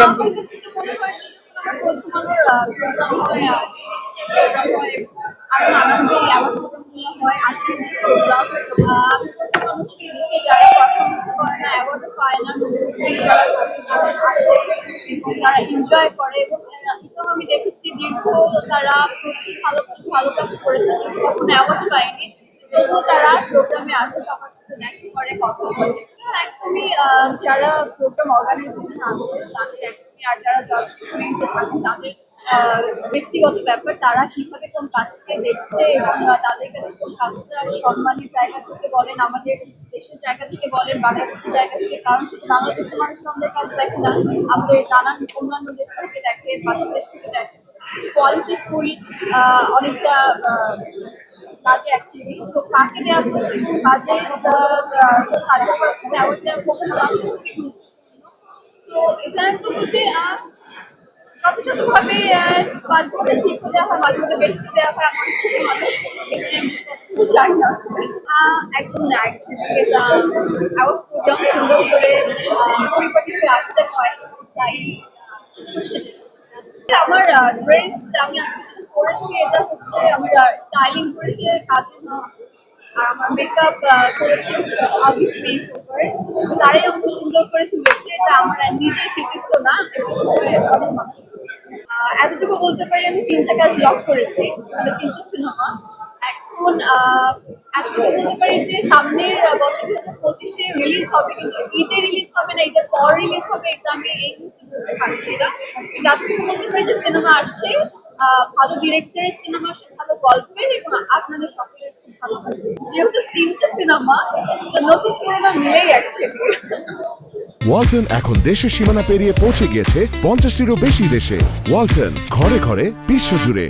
Programme আমার কাছে মনে হয় প্রথম হয়, যে হয়, আজকের প্রথম মানুষকে দেখি না, ও পায় না, আসে এবং তারা enjoy করে এবং এটাও আমি দেখেছি দীর্ঘ তারা প্রচুর ভালো ভালো কাজ করেছে কিন্তু কখনো অ্যাওয়ার্ড পায়নি। তবুও তারা প্রোগ্রামে আসে, সবার সাথে দেখা করে, কথা বলে। একদমই যারা প্রোগ্রাম অর্গানাইজেশন আছে, তাদের একদমই, আর যারা জাজমেন্টে থাকে, তাদের ব্যক্তিগত ব্যাপার, তারা কীভাবে কোন কাজকে দেখছে এবং তাদের কাছে কোন কাজটা সম্মানের জায়গা থেকে বলেন, আমাদের দেশের জায়গা থেকে বলেন, বাংলাদেশের জায়গা থেকে, কারণ শুধু বাংলাদেশের মানুষ আমাদের কাজ দেখে না, আমাদের নানান অন্যান্য দেশ থেকে দেখে, পাশের দেশ থেকে দেখে। কোয়ালিটি ফুল অনেকটা লাগে অ্যাকচুয়ালি তো কাকে দেওয়া হচ্ছে? কোন কাজে কাজের পারপাসে অ্যাওয়ার্ড দেওয়া হচ্ছে তা আসলে তো হচ্ছে যথাযথভাবে মাঝে মধ্যে ঠিক করে দেওয়া হয় মাঝে মধ্যে বের করে দেওয়া হয় আমার ছোট মানুষ এটা আমি বিশ্বাস না। আসলে। একদম না অ্যাকচুয়ালি এটা প্রোগ্রাম সুন্দর করে পরিপাটিভাবে আসতে হয় তাই। আমার ড্রেস আমি আজকে পরেছি এটা হচ্ছে আমার স্টাইলিং করেছে হাফিজ। আর আমার মেকআপ করেছে আবিস মেকওভার তারাই আমাকে সুন্দর করে তুলেছে, এটা আমার নিজের কৃতিত্ব না এতটুকু বলতে পারি, আমি তিনটা কাজ লক করেছি মানে তিনটা সিনেমা এখন এতটুকু বলতে পারি যে সামনের বছর পঁচিশে রিলিজ হবে, কিন্তু ঈদে রিলিজ হবে না, ঈদের পর রিলিজ হবে, এটা আমি এই মুহূর্তে বলতে পারছি না। কিন্তু এতটুকু বলতে পারি যে সিনেমা আসছে ভালো ডিরেক্টরের সিনেমা ভালো গল্পের এবং আপনাদের সকলের খুব ভালো যেহেতু তিনটে সিনেমা নতুন পুরোনো মিলেই অ্যাকচুয়ালি ওয়ালটন এখন দেশের সীমানা পেরিয়ে পৌঁছে গিয়েছে পঞ্চাশটিরও বেশি দেশে। ওয়ালটন, ঘরে ঘরে, বিশ্বজুড়ে।